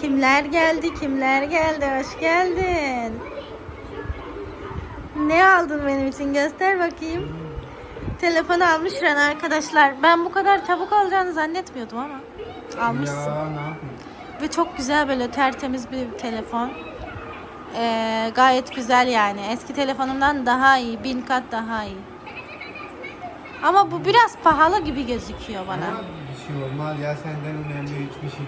Kimler geldi? Kimler geldi? Hoş geldin. Ne aldın benim için? Göster bakayım. Telefonu almış Ren arkadaşlar. Ben bu kadar çabuk alacağını zannetmiyordum ama. Almışsın. Ya ne yapayım? Ve çok güzel böyle tertemiz bir telefon. Ee, gayet güzel yani. Eski telefonumdan daha iyi. Bin kat daha iyi. Ama bu biraz pahalı gibi gözüküyor bana. Ama bir şey olmaz ya senden önemli hiçbir şey.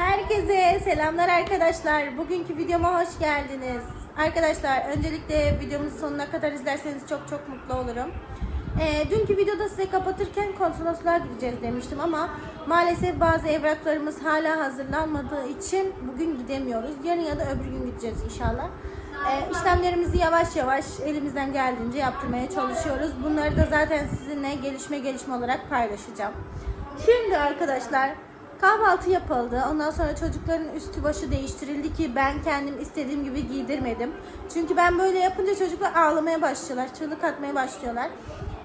Herkese selamlar arkadaşlar. Bugünkü videoma hoş geldiniz. Arkadaşlar öncelikle videomuzu sonuna kadar izlerseniz çok çok mutlu olurum. Ee, dünkü videoda size kapatırken konsolosluğa gideceğiz demiştim ama maalesef bazı evraklarımız hala hazırlanmadığı için bugün gidemiyoruz. Yarın ya da öbür gün gideceğiz inşallah. Ee, işlemlerimizi yavaş yavaş elimizden geldiğince yaptırmaya çalışıyoruz. Bunları da zaten sizinle gelişme gelişme olarak paylaşacağım. Şimdi arkadaşlar kahvaltı yapıldı. Ondan sonra çocukların üstü başı değiştirildi ki ben kendim istediğim gibi giydirmedim. Çünkü ben böyle yapınca çocuklar ağlamaya başlıyorlar, çığlık atmaya başlıyorlar.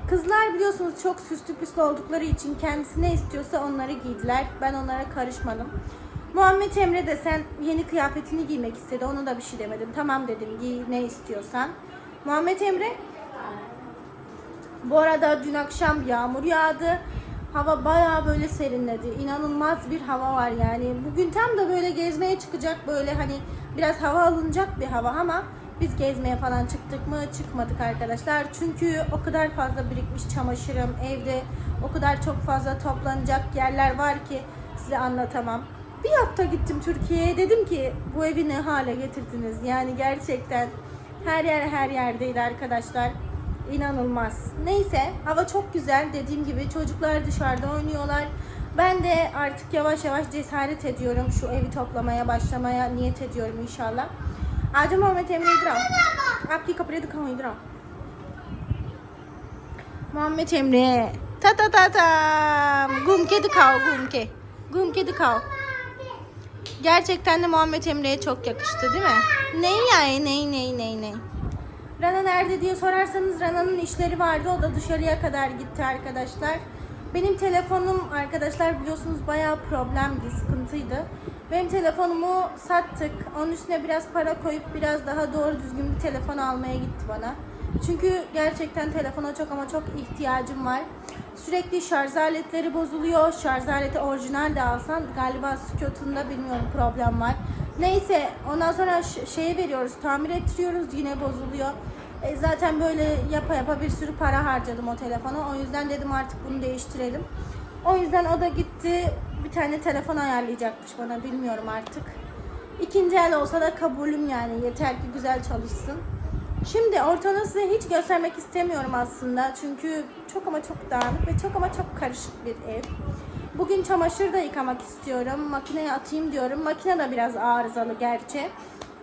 Kızlar biliyorsunuz çok süslü püslü oldukları için kendisi ne istiyorsa onları giydiler. Ben onlara karışmadım. Muhammed Emre de sen yeni kıyafetini giymek istedi. Ona da bir şey demedim. Tamam dedim giy ne istiyorsan. Muhammed Emre bu arada dün akşam yağmur yağdı. Hava bayağı böyle serinledi. İnanılmaz bir hava var yani. Bugün tam da böyle gezmeye çıkacak böyle hani biraz hava alınacak bir hava ama biz gezmeye falan çıktık mı? Çıkmadık arkadaşlar. Çünkü o kadar fazla birikmiş çamaşırım evde. O kadar çok fazla toplanacak yerler var ki size anlatamam. Bir hafta gittim Türkiye'ye. Dedim ki bu evi ne hale getirdiniz? Yani gerçekten her yer her yerdeydi arkadaşlar İnanılmaz. Neyse hava çok güzel. Dediğim gibi çocuklar dışarıda oynuyorlar. Ben de artık yavaş yavaş cesaret ediyorum. Şu evi toplamaya başlamaya niyet ediyorum inşallah. आज मोहम्मद एमरे इधर आओ आपकी कपड़े दिखाओ इधर आओ Mohammad Emre ta ta ta ta घूम के दिखाओ घूम के घूम के दिखाओ Gerçekten de Muhammed Emre'ye çok yakıştı değil mi? Ney yani ney ney ney ney. Rana nerede diye sorarsanız Rana'nın işleri vardı. O da dışarıya kadar gitti arkadaşlar. Benim telefonum arkadaşlar biliyorsunuz bayağı problemdi, sıkıntıydı. Benim telefonumu sattık. Onun üstüne biraz para koyup biraz daha doğru düzgün bir telefon almaya gitti bana. Çünkü gerçekten telefona çok ama çok ihtiyacım var. Sürekli şarj aletleri bozuluyor. Şarj aleti orijinal de alsan galiba Scott'unda bilmiyorum problem var. Neyse ondan sonra şeye veriyoruz, tamir ettiriyoruz yine bozuluyor. E, zaten böyle yapa yapa bir sürü para harcadım o telefona. O yüzden dedim artık bunu değiştirelim. O yüzden o da gitti bir tane telefon ayarlayacakmış bana bilmiyorum artık. İkinci el olsa da kabulüm yani yeter ki güzel çalışsın. Şimdi ortalığı size hiç göstermek istemiyorum aslında. Çünkü çok ama çok dağınık ve çok ama çok karışık bir ev. Bugün çamaşır da yıkamak istiyorum. Makineye atayım diyorum. Makine de biraz arızalı gerçi.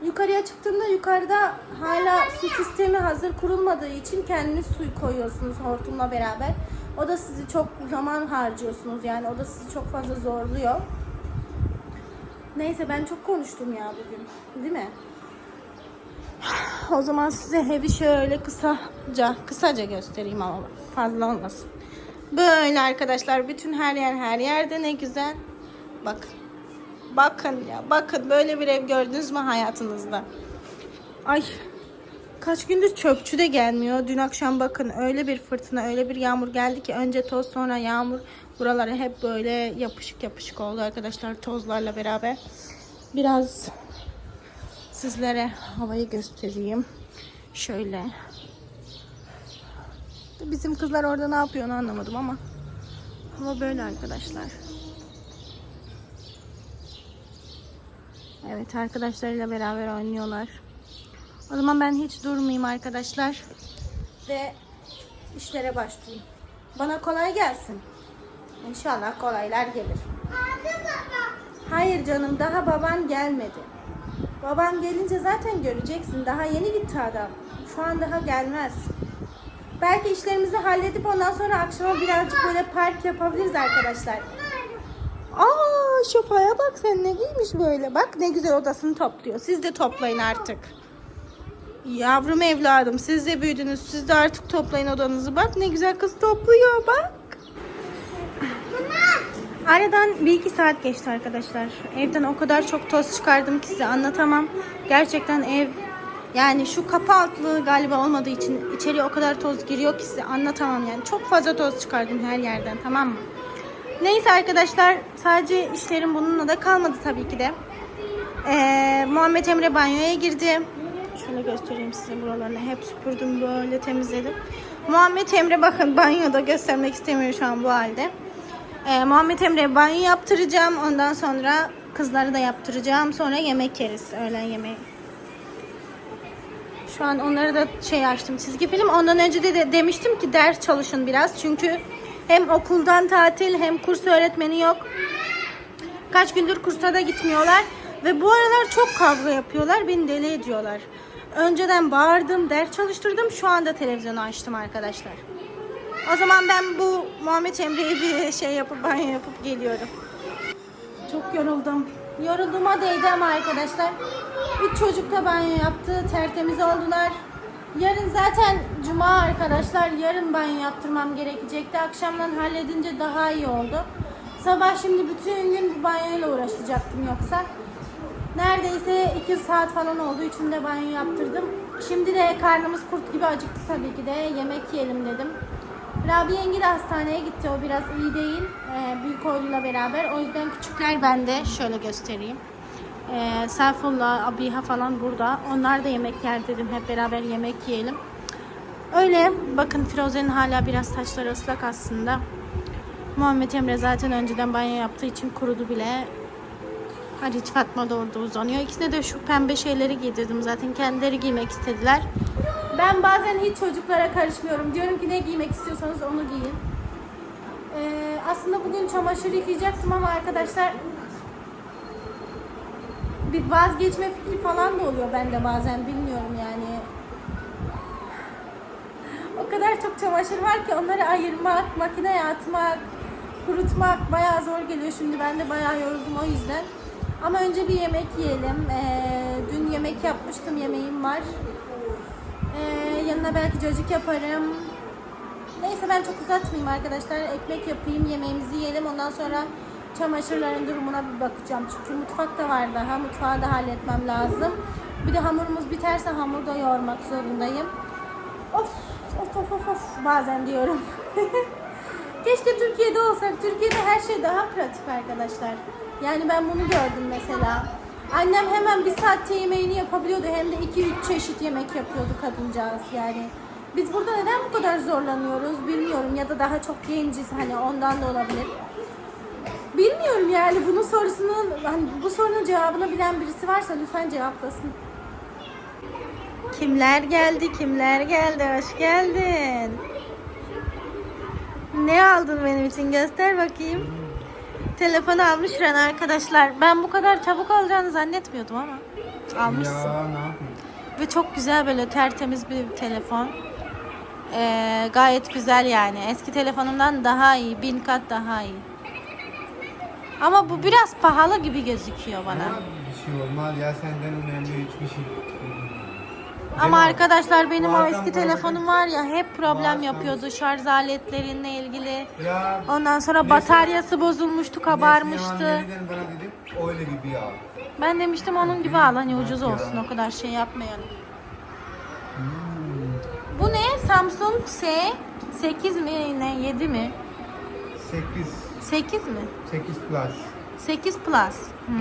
Yukarıya çıktığımda yukarıda hala su sistemi hazır kurulmadığı için kendiniz suyu koyuyorsunuz hortumla beraber. O da sizi çok zaman harcıyorsunuz yani o da sizi çok fazla zorluyor. Neyse ben çok konuştum ya bugün. Değil mi? O zaman size evi şöyle kısaca, kısaca göstereyim ama fazla olmasın. Böyle arkadaşlar bütün her yer her yerde ne güzel. Bakın. Bakın ya bakın böyle bir ev gördünüz mü hayatınızda? Ay kaç gündür çöpçü de gelmiyor. Dün akşam bakın öyle bir fırtına öyle bir yağmur geldi ki önce toz sonra yağmur. Buralara hep böyle yapışık yapışık oldu arkadaşlar tozlarla beraber. Biraz sizlere havayı göstereyim. Şöyle. Bizim kızlar orada ne yapıyor onu anlamadım ama hava böyle arkadaşlar. Evet arkadaşlarıyla beraber oynuyorlar. O zaman ben hiç durmayayım arkadaşlar. Ve işlere başlayayım. Bana kolay gelsin. İnşallah kolaylar gelir. Hayır canım daha baban gelmedi. Baban gelince zaten göreceksin. Daha yeni gitti adam. Şu an daha gelmez. Belki işlerimizi halledip ondan sonra akşama birazcık böyle park yapabiliriz arkadaşlar. Aa şofaya bak sen ne giymiş böyle. Bak ne güzel odasını topluyor. Siz de toplayın artık. Yavrum evladım siz de büyüdünüz. Siz de artık toplayın odanızı. Bak ne güzel kız topluyor bak. Aradan bir iki saat geçti arkadaşlar. Evden o kadar çok toz çıkardım ki size anlatamam. Gerçekten ev yani şu kapı altlığı galiba olmadığı için içeriye o kadar toz giriyor ki size anlatamam yani. Çok fazla toz çıkardım her yerden tamam mı? Neyse arkadaşlar sadece işlerim bununla da kalmadı tabii ki de. Ee, Muhammed Emre banyoya girdi. Şöyle göstereyim size buralarını. Hep süpürdüm böyle temizledim. Muhammed Emre bakın banyoda göstermek istemiyor şu an bu halde. Ee, Muhammed Emre banyo yaptıracağım. Ondan sonra kızları da yaptıracağım. Sonra yemek yeriz. Öğlen yemeği. Şu an onları da şey açtım çizgi film. Ondan önce de, de demiştim ki ders çalışın biraz. Çünkü hem okuldan tatil hem kurs öğretmeni yok. Kaç gündür kursa da gitmiyorlar. Ve bu aralar çok kavga yapıyorlar. Beni deli ediyorlar. Önceden bağırdım, ders çalıştırdım. Şu anda televizyonu açtım arkadaşlar. O zaman ben bu Muhammed Emre'ye bir şey yapıp banyo yapıp geliyorum. Çok yoruldum. Yorulduğuma değdi ama arkadaşlar. Üç çocuk da banyo yaptı. Tertemiz oldular. Yarın zaten cuma arkadaşlar. Yarın banyo yaptırmam gerekecekti. Akşamdan halledince daha iyi oldu. Sabah şimdi bütün gün bu banyoyla uğraşacaktım yoksa. Neredeyse 2 saat falan oldu. Üçünde banyo yaptırdım. Şimdi de karnımız kurt gibi acıktı tabii ki de. Yemek yiyelim dedim. Rabi yenge de hastaneye gitti. O biraz iyi değil. Ee, büyük oğluyla beraber. O yüzden küçükler bende. Şöyle göstereyim. Ee, Serfullah, Abiha falan burada. Onlar da yemek yer dedim. Hep beraber yemek yiyelim. Öyle. Bakın Firoze'nin hala biraz saçları ıslak aslında. Muhammed Emre zaten önceden banyo yaptığı için kurudu bile. Hariç Fatma da orada uzanıyor. İkisine de şu pembe şeyleri giydirdim zaten. Kendileri giymek istediler. Ben bazen hiç çocuklara karışmıyorum. Diyorum ki ne giymek istiyorsanız onu giyin. Ee, aslında bugün çamaşır yıkayacaktım ama arkadaşlar bir vazgeçme fikri falan da oluyor bende bazen bilmiyorum yani. O kadar çok çamaşır var ki onları ayırmak, makineye atmak, kurutmak bayağı zor geliyor. Şimdi ben de bayağı yoruldum o yüzden. Ama önce bir yemek yiyelim. Ee, dün yemek yapmıştım, yemeğim var. Ee, yanına belki cacık yaparım. Neyse ben çok uzatmayayım arkadaşlar. Ekmek yapayım, yemeğimizi yiyelim. Ondan sonra çamaşırların durumuna bir bakacağım. Çünkü mutfak da var daha. Mutfağı da halletmem lazım. Bir de hamurumuz biterse hamur da yoğurmak zorundayım. Of, of, of, of, of. Bazen diyorum. Keşke Türkiye'de olsak. Türkiye'de her şey daha pratik arkadaşlar. Yani ben bunu gördüm mesela. Annem hemen bir saatte yemeğini yapabiliyordu. Hem de 2-3 çeşit yemek yapıyordu kadıncağız yani. Biz burada neden bu kadar zorlanıyoruz bilmiyorum. Ya da daha çok genciz hani ondan da olabilir. Bilmiyorum yani bunun sorusunun hani bu sorunun cevabını bilen birisi varsa lütfen cevaplasın. Kimler geldi? Kimler geldi? Hoş geldin. Ne aldın benim için? Göster bakayım. Telefonu almış Ren arkadaşlar. Ben bu kadar çabuk alacağını zannetmiyordum ama. Almışsın. Ya ne yapayım? Ve çok güzel böyle tertemiz bir telefon. Ee, gayet güzel yani. Eski telefonumdan daha iyi. Bin kat daha iyi. Ama bu biraz pahalı gibi gözüküyor bana. Ama bir şey olmaz ya senden önemli hiçbir şey. Ama arkadaşlar benim o eski telefonum var ya hep problem yapıyordu şarj aletlerinle ilgili. Ya Ondan sonra bataryası bozulmuştu, kabarmıştı. Bana dedi öyle gibi ya. Ben demiştim onun gibi al hani ucuz olsun o kadar şey yapmayalım. Hmm. Bu ne? Samsung S 8 mi ne 7 mi? 8 8 mi? 8 plus. 8 Plus. Hmm.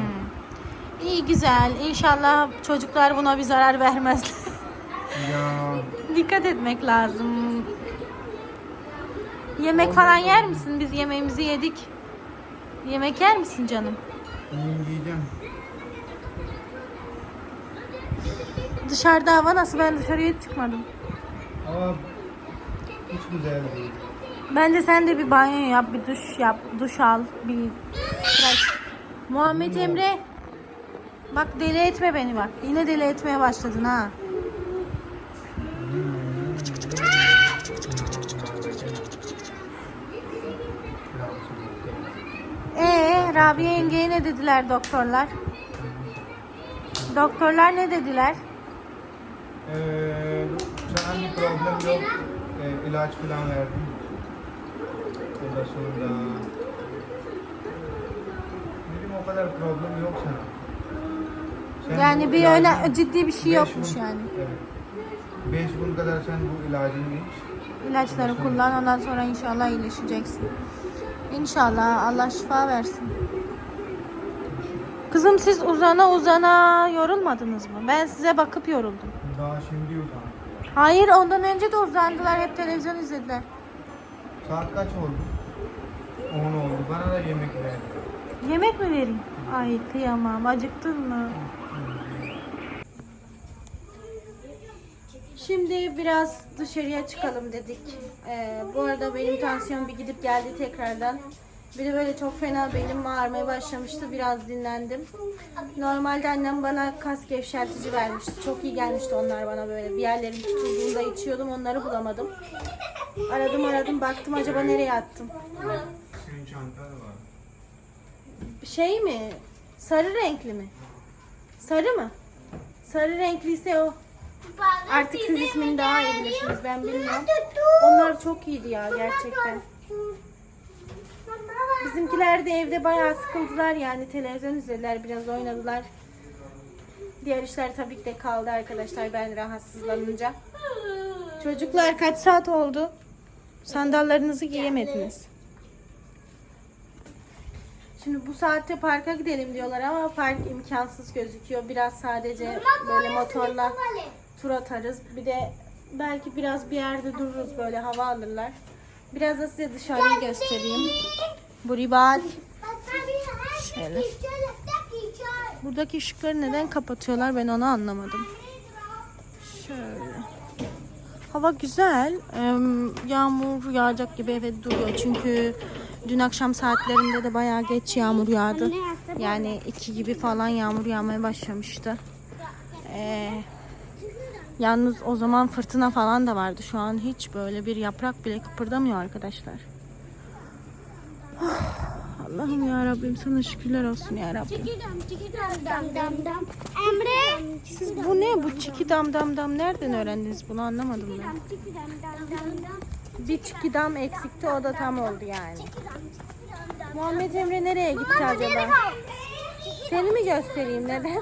İyi güzel. İnşallah çocuklar buna bir zarar vermezler. Ya Dikkat etmek lazım. Yemek falan yer misin? Biz yemeğimizi yedik. Yemek yer misin canım? bunu giyeceğim. Dışarıda hava nasıl? Ben dışarıya çıkmadım. Ama hiç güzel değil. Bence sen de bir banyo yap, bir duş yap, duş al, bir tıraş. Muhammed Emre, bak deli etme beni bak. Yine deli etmeye başladın ha. Rabia yengeye ne dediler doktorlar? Doktorlar ne dediler? Ee, bir problem yok. Ee, ilaç falan verdim. Ondan sonra o kadar problem yok sana. Sen Yani bir öne ciddi bir şey yokmuş gün- yani. Evet. 5 gün kadar sen bu ilacını iç. İlaçları kullan ondan sonra inşallah iyileşeceksin. İnşallah Allah şifa versin. Kızım siz uzana uzana yorulmadınız mı? Ben size bakıp yoruldum. Daha şimdi ha. Hayır ondan önce de uzandılar hep televizyon izlediler. Saat kaç oldu? 10 oldu. Bana da yemek ver. Yemek mi vereyim? Ay kıyamam acıktın mı? Şimdi biraz dışarıya çıkalım dedik. Ee, bu arada benim tansiyon bir gidip geldi tekrardan. Bir de böyle çok fena belim ağrımaya başlamıştı. Biraz dinlendim. Normalde annem bana kas gevşertici vermişti. Çok iyi gelmişti onlar bana böyle. Bir yerlerim tutulduğunda içiyordum onları bulamadım. Aradım aradım baktım acaba nereye attım. Senin çanta da var. Şey mi? Sarı renkli mi? Sarı mı? Sarı renkliyse o. Artık siz ismini daha iyi bilirsiniz ben bilmiyorum. Onlar çok iyiydi ya gerçekten. Bizimkiler de evde bayağı sıkıldılar yani televizyon izlediler biraz oynadılar. Diğer işler tabii ki de kaldı arkadaşlar ben rahatsızlanınca. Çocuklar kaç saat oldu? Sandallarınızı giyemediniz. Şimdi bu saatte parka gidelim diyorlar ama park imkansız gözüküyor. Biraz sadece böyle motorla tur atarız. Bir de belki biraz bir yerde dururuz böyle hava alırlar. Biraz da size dışarıyı göstereyim. Bu ribat. Şöyle. Buradaki ışıkları neden kapatıyorlar ben onu anlamadım. Şöyle. Hava güzel. Yağmur yağacak gibi evet duruyor. Çünkü dün akşam saatlerinde de bayağı geç yağmur yağdı. Yani iki gibi falan yağmur yağmaya başlamıştı. Ee, yalnız o zaman fırtına falan da vardı. Şu an hiç böyle bir yaprak bile kıpırdamıyor arkadaşlar. Ah, Allah'ım ya Rabbim sana şükürler olsun ya Rabbim. Emre. Siz bu ne bu çiki dam dam dam nereden öğrendiniz bunu anlamadım ben. Bir çiki dam eksikti o da tam oldu yani. Muhammed Emre nereye gitti acaba? Seni mi göstereyim neden?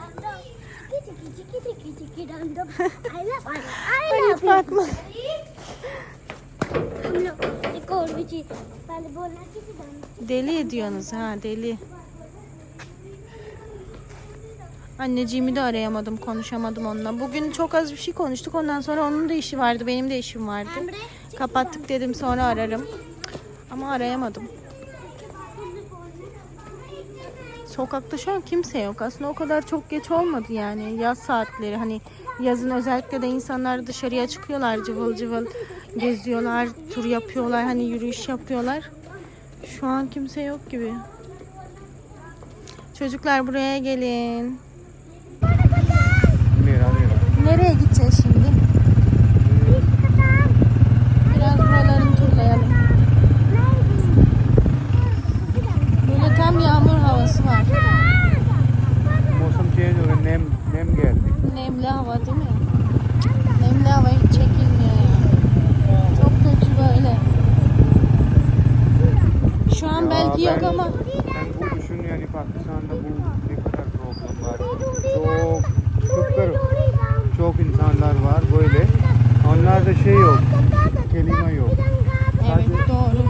Hayır Fatma. Deli ediyorsunuz ha deli. Anneciğimi de arayamadım, konuşamadım onunla. Bugün çok az bir şey konuştuk. Ondan sonra onun da işi vardı, benim de işim vardı. Kapattık dedim sonra ararım. Ama arayamadım. Sokakta şu an kimse yok. Aslında o kadar çok geç olmadı yani. Yaz saatleri hani yazın özellikle de insanlar dışarıya çıkıyorlar cıvıl cıvıl geziyorlar, tur yapıyorlar, hani yürüyüş yapıyorlar. Şu an kimse yok gibi. Çocuklar buraya gelin. Nereye gideceğiz şimdi? Belki yok ama Ben bu düşün yani Pakistan'da bu ne kadar problem var. Çok çocuklar, çok insanlar var böyle. Onlarda şey yok, kelime yok. evet doğru.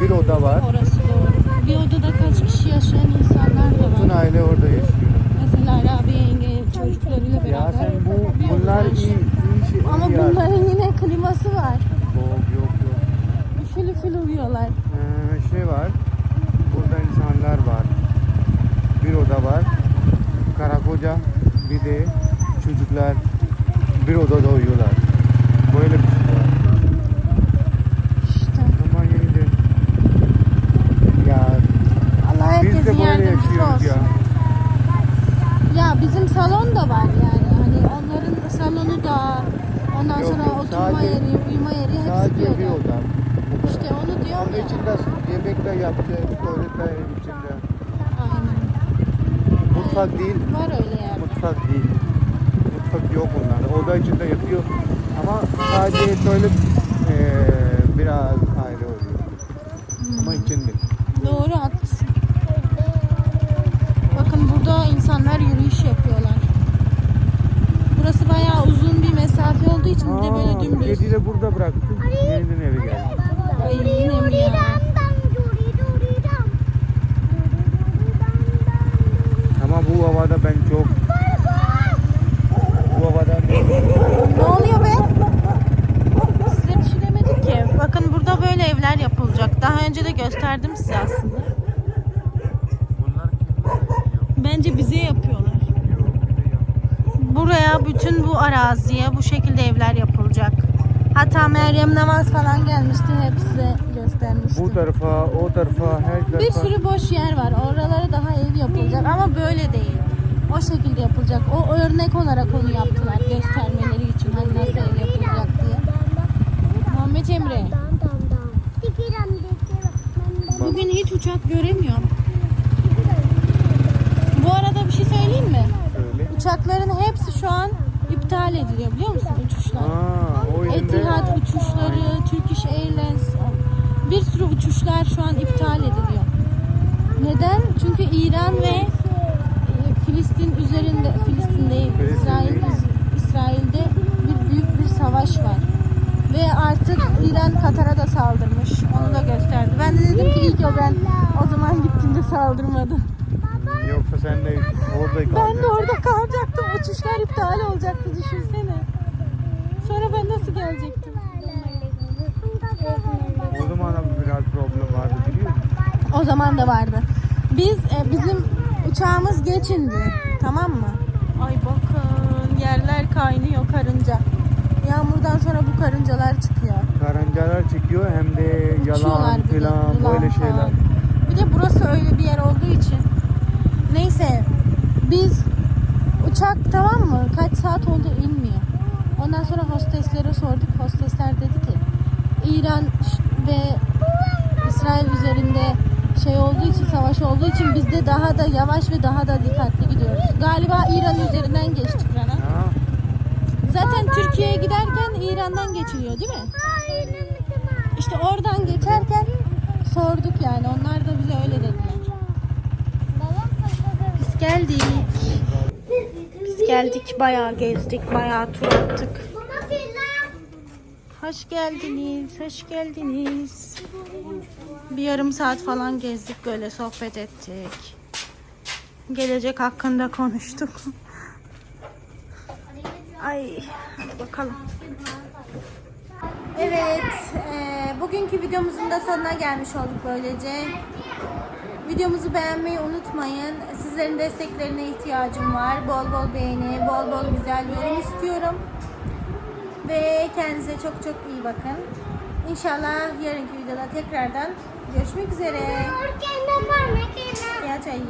Bir oda var. Orası doğru. Bir odada kaç kişi yaşayan insanlar da Bütün var. aile orada yaşıyor. Mesela Rabia yenge çocuklarıyla beraber. Ya sen bu bunlar iyi, iyi şey. Ama iyi bunların yine kliması var. Yok yok yok. Üfül üfül uyuyorlar. Ee, şey var. Burada insanlar var. Bir oda var. Karakoca bir de çocuklar bir odada uyuyorlar. Böyle bir şey var. İşte. Ama yine de ya Allah biz de böyle yaşıyoruz olsun. ya. Ya bizim salon da var yani. Hani onların salonu da ondan Yok, sonra oturma sadece- yeri, uyuma yeri hepsi bir Sadece bir oda. İşte onu diyorum ya. içinde yemek de yaptı, tuvalet de içinde. Aynen. Mutfak değil, Var öyle yani. mutfak değil. Mutfak yok onlarda. Oda içinde yapıyor. Ama sadece tuvalet eee biraz ayrı oluyor. Ama içinde. Doğru haklısın. burada insanlar yürüyüş yapıyorlar. Burası bayağı uzun bir mesafe olduğu için bir de böyle Aa, dümdüz. Kediyi de burada bıraktım. Yeniden eve geldim. Ama bu havada ben çok bu havada Ne oluyor be? Size şey demedik ki. Bakın burada böyle evler yapılacak. Daha önce de gösterdim size aslında. Bence bize yapıyorlar. Buraya bütün bu araziye bu şekilde evler yapılacak. Hatta Meryem Namaz falan gelmişti. Hep size göstermiştim. Bu tarafa, o tarafa, her tarafa. Bir sürü boş yer var. Oralara daha ev yapılacak ama böyle değil. O şekilde yapılacak. O örnek olarak onu yaptılar göstermeleri için. Hani nasıl ev yapılacak diye. Muhammed Emre. Bugün hiç uçak göremiyorum. Bu arada bir şey söyleyeyim mi? Uçakların hepsi şu an iptal ediliyor biliyor musun uçuşlar? Aa, o. Etihad uçuşları, Turkish Airlines bir sürü uçuşlar şu an iptal ediliyor. Neden? Çünkü İran ve e, Filistin üzerinde Filistin değil, İsrail. İsrail'de bir büyük bir savaş var. Ve artık İran Katar'a da saldırmış. Onu da gösterdi. Ben de dedim ki iyi ki o ben o zaman gittiğimde saldırmadı. Yoksa sen de orada Ben de kalacaksın. orada kalacaktım. Uçuşlar iptal olacaktı düşünsene. Sonra ben nasıl gelecektim? O zaman da biraz problem vardı biliyor musun? O zaman da vardı. Biz e, bizim uçağımız geçindi. Tamam mı? Ay bakın yerler kaynıyor karınca. Yağmurdan sonra bu karıncalar çıkıyor. Karıncalar çıkıyor hem de Uçuyorlar yalan bir de, filan yılan böyle şeyler. falan. Bir de burası öyle bir yer olduğu için. Neyse biz uçak tamam mı? Kaç saat oldu inmiyor. Ondan sonra hosteslere sorduk. Hostesler dedi ki İran ve İsrail üzerinde şey olduğu için savaş olduğu için biz de daha da yavaş ve daha da dikkatli gidiyoruz. Galiba İran üzerinden geçtik Rana. Zaten Türkiye'ye giderken İran'dan geçiliyor değil mi? İşte oradan geçerken sorduk yani. Onlar da bize öyle dediler. Biz geldik. Geldik. Bayağı gezdik. Bayağı tur attık. Hoş geldiniz. Hoş geldiniz. Bir yarım saat falan gezdik. Böyle sohbet ettik. Gelecek hakkında konuştuk. Ay hadi bakalım. Evet, eee, bugünkü videomuzun da sonuna gelmiş olduk böylece. Videomuzu beğenmeyi unutmayın. Sizlerin desteklerine ihtiyacım var. Bol bol beğeni, bol bol güzel yorum istiyorum. Ve kendinize çok çok iyi bakın. İnşallah yarınki videoda tekrardan görüşmek üzere. Ya çayı.